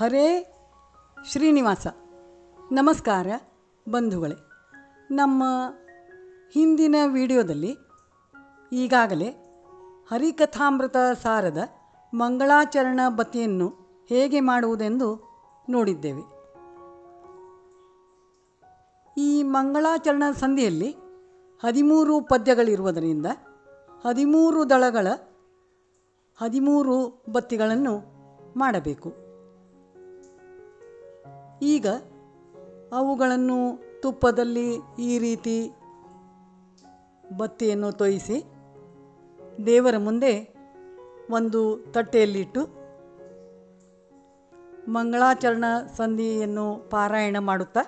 ಹರೇ ಶ್ರೀನಿವಾಸ. ನಮಸ್ಕಾರ ಬಂಧುಗಳೇ. ನಮ್ಮ ಹಿಂದಿನ ವಿಡಿಯೋದಲ್ಲಿ ಈಗಾಗಲೇ ಹರಿಕಥಾಮೃತ ಸಾರದ ಮಂಗಳಾಚರಣ ಬತಿಯನ್ನು ಹೇಗೆ ಮಾಡುವುದೆಂದು ನೋಡಿದ್ದೇವೆ. ಈ ಮಂಗಳಾಚರಣ ಸಂಧಿಯಲ್ಲಿ ಹದಿಮೂರು ಪದ್ಯಗಳಿರುವುದರಿಂದ ಹದಿಮೂರು ದಳಗಳ ಹದಿಮೂರು ಬತ್ತಿಗಳನ್ನು ಮಾಡಬೇಕು. ಈಗ ಅವುಗಳನ್ನು ತುಪ್ಪದಲ್ಲಿ ಈ ರೀತಿ ಬತ್ತಿಯನ್ನು ತೊಯಿಸಿ ದೇವರ ಮುಂದೆ ಒಂದು ತಟ್ಟೆಯಲ್ಲಿಟ್ಟು ಮಂಗಳಾಚರಣ ಸಂಧಿಯನ್ನು ಪಾರಾಯಣ ಮಾಡುತ್ತಾ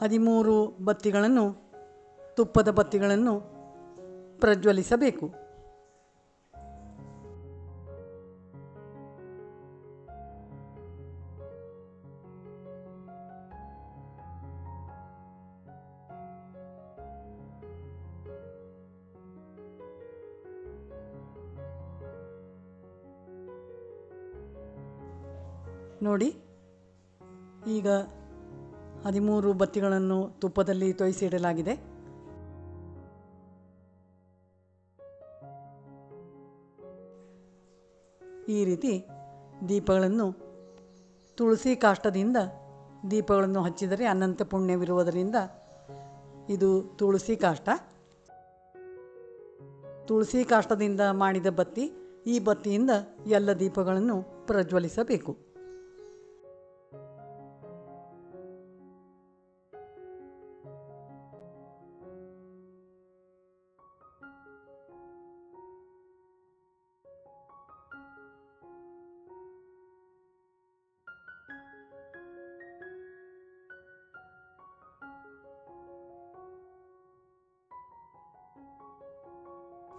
ಹದಿಮೂರು ಬತ್ತಿಗಳನ್ನು ತುಪ್ಪದ ಬತ್ತಿಗಳನ್ನು ಪ್ರಜ್ವಲಿಸಬೇಕು. ನೋಡಿ. ಈಗ ಹದಿಮೂರು ಬತ್ತಿಗಳನ್ನು ತುಪ್ಪದಲ್ಲಿ ತೊಯಿಸಿಡಲಾಗಿದೆ ಈ ರೀತಿ ದೀಪಗಳನ್ನು ತುಳಸಿ ಕಾಷ್ಟದಿಂದ ದೀಪಗಳನ್ನು ಹಚ್ಚಿದರೆ ಅನಂತ ಪುಣ್ಯವಿರುವುದರಿಂದ ಇದು ತುಳಸಿ ಕಾಷ್ಟ. ತುಳಸಿ ಕಾಷ್ಟದಿಂದ ಮಾಡಿದ ಬತ್ತಿ ಈ ಬತ್ತಿಯಿಂದ ಎಲ್ಲ ದೀಪಗಳನ್ನು ಪ್ರಜ್ವಲಿಸಬೇಕು.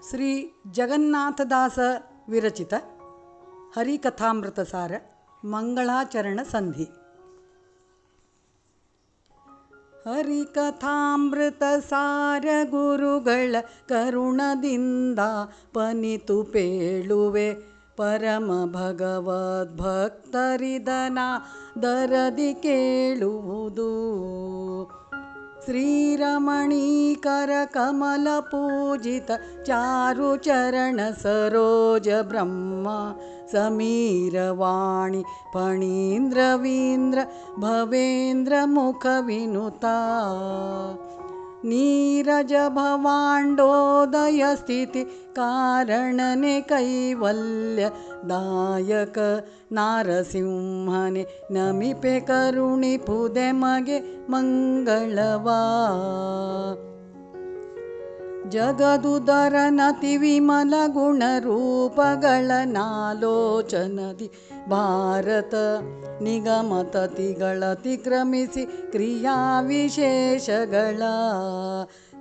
ಶ್ರೀ ಜಗನ್ನಾಥದಾಸ ವಿರಚಿತ ಹರಿಕಥಾಮೃತಸಾರ ಮಂಗಳಾಚರಣ ಸಂಧಿ. ಹರಿಕಥಾಮೃತ ಸಾರ ಗುರುಗಳ ಕರುಣದಿಂದ ಪನಿತು ಪೇಳುವೆ ಪರಮ ಭಗವದ್ಭಕ್ತರಿದನ ದರದಿ ಕೇಳುವುದು. श्रीरमणीकरकमलपूजित चारुचरणसरोज ब्रह्मा समीरवाणि फणीन्द्रवीन्द्र भवेन्द्रमुखविनुता। ಕಾರಣನೆ ಕೈವಲ್ಯ ದಾಯಕ ನಾರಸಿಂಹನೆ ನಮಿಪೆ ಕರುಣಿ ಪುದೆ ಮಗೆ ಮಂಗಳವಾ. ಜಗದುದರನತಿ ವಿಮಲ ಗುಣ ರೂಪಗಳ ನಾಲೋಚನದಿ ಭಾರತ ನಿಗಮತತಿಗಳತಿಕ್ರಮಿಸಿ ಕ್ರಿಯಾ ವಿಶೇಷಗಳ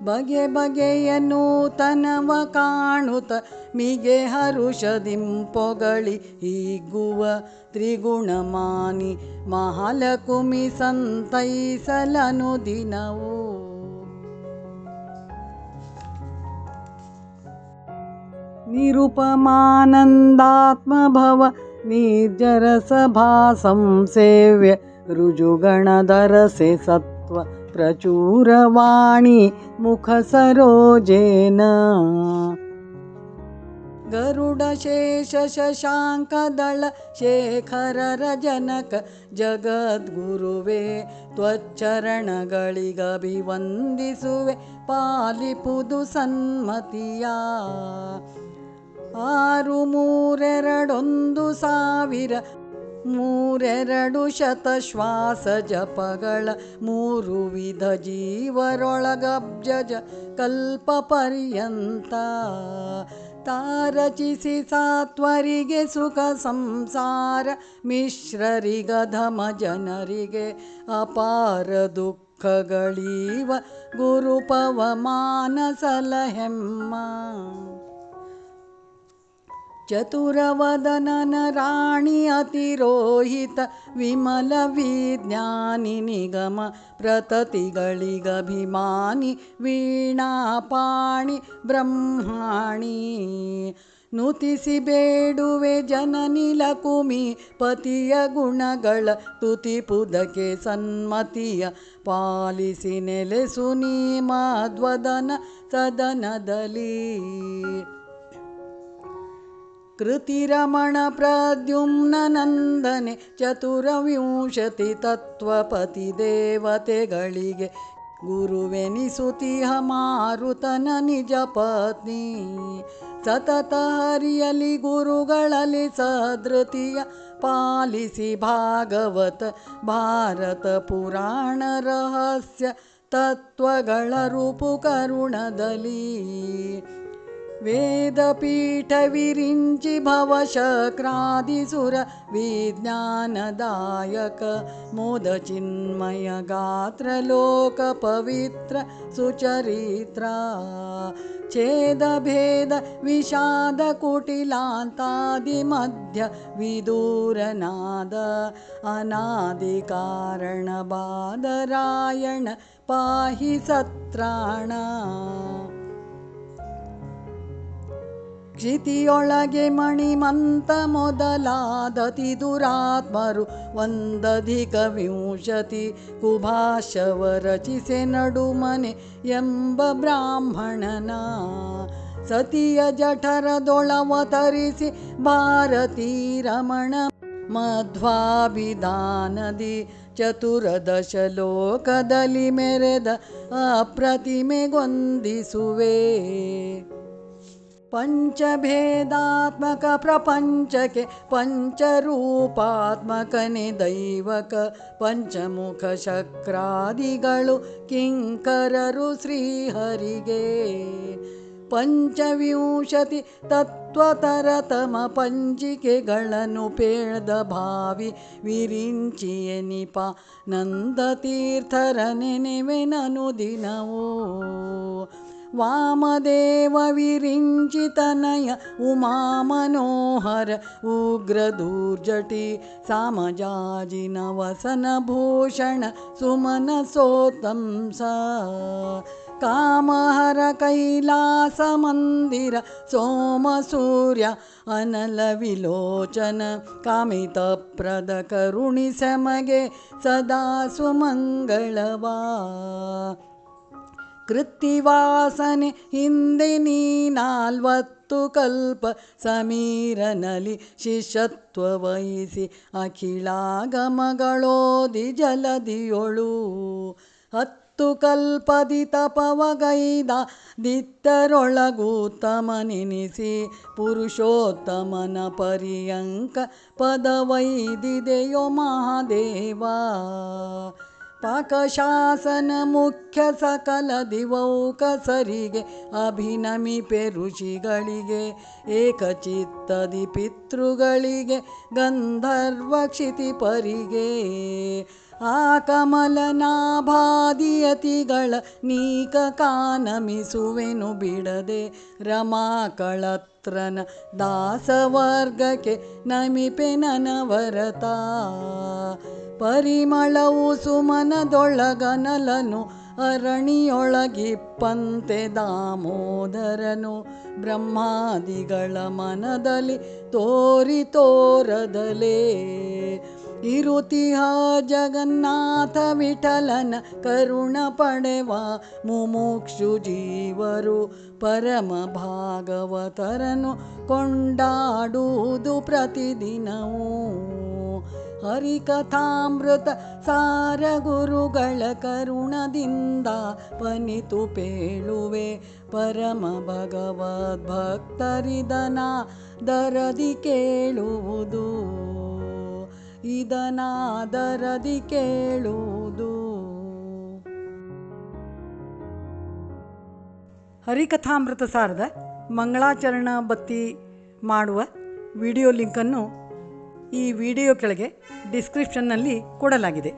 ಬಗೆ ಬಗೆಯ ನೂತನವ ಕಾಣುತ್ತ ಮಿಗೆ ಹರುಷದಿಂಪೊಗಳಿ ಹೀಗುವ ತ್ರಿಗುಣಮಾನಿ ಮಹಾಲಕುಮಿ ಸಂತೈಸಲನು ದಿನವೂ. ಸತ್ವ ಪ್ರಚೂರವಾಣಿ ಮುಖ ಸರೋಜೇನ. ಗರುಡ ಶೇಷ ಶಶಾಂಕದಳ ಜನಕ ಜಗದ್ಗುರುವೇ ತ್ವಚ್ಚರಣಗಳಿಗಭಿವಂದಿಸುವೆ ಪಾಲಿಪುದು ಸನ್ಮತಿಯ. ಆರು ಮೂರೆರಡೊಂದು ಸಾವಿರ, ಮೂರೆರಡು ಶತ ಶ್ವಾಸ ಜಪಗಳ, ಮೂರು ವಿಧ ಜೀವರೊಳಗಬ್ಜಜ ಕಲ್ಪ ಪರ್ಯಂತ. ತಾರಚಿಸಿ ಸಾತ್ವರಿಗೆ ಸುಖ ಸಂಸಾರ, ಮಿಶ್ರರಿಗಧಮ ಜನರಿಗೆ ಅಪಾರ ದುಃಖಗಳೀವ ಗುರುಪವಮಾನ ಸಲಹೆಮ್ಮ. ಚತುರವದನನ ರಾಣಿ ಅತಿರೋಹಿತ ವಿಮಲ ವಿಜ್ಞಾನಿ ನಿಗಮ ಪ್ರತತಿಗಳಿಗಭಿಮಾನಿ ವೀಣಾಪಾಣಿ ಬ್ರಹ್ಮಾಣಿ. ನುತಿಸಿ ಬೇಡುವೆ ಜನನಿಲ ಕುಮಿ ಪತಿಯ ಗುಣಗಳ ತುತಿ ಸನ್ಮತಿಯ ಪಾಲಿಸಿ ನೆಲೆಸು ನೀ ಮಾಧ್ವದನ ಸದನದಲ್ಲಿ. ಕೃತಿರಮಣ ಪ್ರದ್ಯುಮ್ನ ನಂದನೆ ಚತುರವಿಂಶತಿ ತತ್ವಪತಿ ದೇವತೆಗಳಿಗೆ ಗುರುವೆನಿಸುತಿಹ ಮಾರುತನ ನಿಜ ಪತ್ನಿ ಸತತ ಹರಿಯಲಿ ಗುರುಗಳಲ್ಲಿ ಸದೃತಿಯ ಪಾಲಿಸಿ ಭಾಗವತ ಭಾರತ ಪುರಾಣ ರಹಸ್ಯ ತತ್ವಗಳ ರೂಪು ಕರುಣದಲ್ಲಿ. वेदपीठविरिञ्चि भवशक्रादिसुर भवशक्रादिसुरविज्ञानदायक मोदचिन्मयगात्रलोकपवित्र सुचरित्रा। छेदभेद विषादकुटिलान्तादिमध्यविदूरनाद अनादिकारणबादरायण पाहि सत्राणा। ಕ್ಷಿತಿಯೊಳಗೆ ಮಣಿಮಂತ ಮೊದಲಾದತಿ ದುರಾತ್ಮರು ಒಂದಧಿಕ ವಿಂಶತಿ ಕುಭಾಷವ ರಚಿಸೆ ನಡುಮನೆ ಎಂಬ ಬ್ರಾಹ್ಮಣನ ಸತಿಯ ಜಠರದೊಳವತರಿಸಿ ಭಾರತೀ ರಮಣ ಮಧ್ವಾಭಿಧಾನದಿ ಚತುರದಶ ಲೋಕದಲ್ಲಿ ಮೆರೆದ ಅಪ್ರತಿಮೆಗೊಂದಿಸುವೆ. ಪಂಚಭೇದಾತ್ಮಕ ಪ್ರಪಂಚಕ್ಕೆ ಪಂಚರೂಪಾತ್ಮಕನೆ ದೈವಕ ಪಂಚಮುಖ ಶಕ್ರಾದಿಗಳು ಕಿಂಕರರು ಶ್ರೀಹರಿಗೆ ಪಂಚವಿಂಶತಿ ತತ್ವತರತಮ ಪಂಚಿಕೆಗಳನ್ನು ಪೇಳ್ದ ಭಾವಿ ವಿರಿಂಚಿಯ ನಿಪ ನಂದತೀರ್ಥರ ನೆನೆವೆನನು ದಿನವೂ वामदेवविरिञ्चितनय उमामनोहर उमा सामजाजिनवसनभूषण सुमनसोतं स कामहर कैलासमन्दिर सोमसूर्य अनलविलोचन कामितप्रदकरुणि समगे सदा सुमङ्गलवा ಕೃತ್ತಿವಾಸನೆ ಹಿಂದೆ ನೀ ನಾಲ್ವತ್ತು ಕಲ್ಪ ಸಮೀರನಲಿ ಶಿಷ್ಯತ್ವ ವಹಿಸಿ ಅಖಿಳಾಗಮಗಳೋದಿ ಜಲದಿಯೊಳು. ಹತ್ತು ಕಲ್ಪದಿ ತಪವಗೈದ ದಿತ್ತರೊಳಗೂತ್ತಮನೆನಿಸಿ ಪುರುಷೋತ್ತಮನ ಪರ್ಯಂಕ ಪದವೈದಿದೆಯೋ ಮಹಾದೇವಾ. ಪಾಕಶಾಸನ ಮುಖ್ಯ ಸಕಲ ದಿವೌಕಸರಿಗೆ ಅಭಿನಮಿಪೆ ಋಷಿಗಳಿಗೆ ಏಕಚಿತ್ತದಿ ಪಿತೃಗಳಿಗೆ ಗಂಧರ್ವ ಕ್ಷಿತಿಪರಿಗೆ ಆ ಕಮಲನಾಭಾದಿಯತಿಗಳ ನೀಕ ಕಾನಮಿಸುವೆನು ಬಿಡದೆ, ರಮಾಕಳತ್ರನ ದಾಸವರ್ಗಕ್ಕೆ ನಮಿಪೆ ನನವರತ. ಪರಿಮಳವು ಸುಮನದೊಳಗನಲನು ಅರಣಿಯೊಳಗಿಪ್ಪಂತೆ ದಾಮೋದರನು, ಬ್ರಹ್ಮಾದಿಗಳ ಮನದಲ್ಲಿ ತೋರಿ ತೋರದಲೇ. ಇರುತಿಹ ಜಗನ್ನಾಥ ವಿಠಲನ ಕರುಣ ಪಡೆವ ಮುಮುಕ್ಷು ಜೀವರು, ಪರಮ ಭಾಗವತರನು, ಕೊಂಡಾಡುವುದು ಪ್ರತಿದಿನವೂ. ಹರಿಕಥಾಮೃತ ಸಾರ ಗುರುಗಳ ಕರುಣದಿಂದ ಪನಿತು ಪೇಳುವೆ ಪರಮ ಭಗವದ್ಭಕ್ತರಿದನ ದರದಿ ಕೇಳುವುದು. ಇದನ ದರದಿ ಕೇಳುವುದು. ಹರಿಕಥಾಮೃತ ಸಾರದ ಮಂಗಳಾಚರಣ ಬತ್ತಿ ಮಾಡುವ ವಿಡಿಯೋ ಲಿಂಕನ್ನು ಈ ವಿಡಿಯೋ ಕೆಳಗೆ ಡಿಸ್ಕ್ರಿಪ್ಷನ್ನಲ್ಲಿ ಕೊಡಲಾಗಿದೆ.